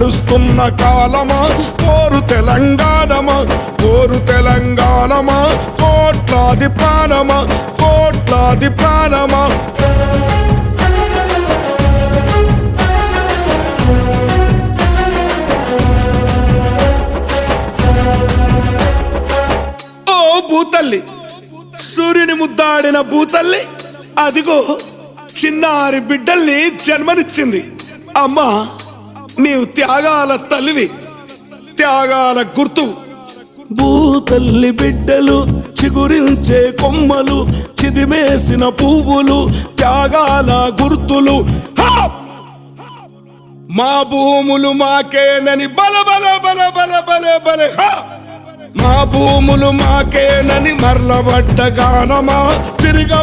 నడుస్తున్న కాలమా? కోరు తెలంగాణమా? కోరు తెలంగాణమా? కోట్లాది ప్రాణమా? కోట్లాది ప్రాణమా? ఓ భూతల్లి సూర్యుని ముద్దాడిన భూతల్లి అదిగో చిన్నారి బిడ్డల్ని జన్మనిచ్చింది. అమ్మా నీవు త్యాగాల తల్లివి త్యాగాల గుర్తు. భూతల్లి బిడ్డలు చిగురించే కొమ్మలు చిదిమేసిన పువ్వులు త్యాగాల గుర్తులు. హా! మా భూములు మాకేనని బల బల బల బల బల బల మా భూములు మాకేనని మరలబడ్డ గానమా తిరిగ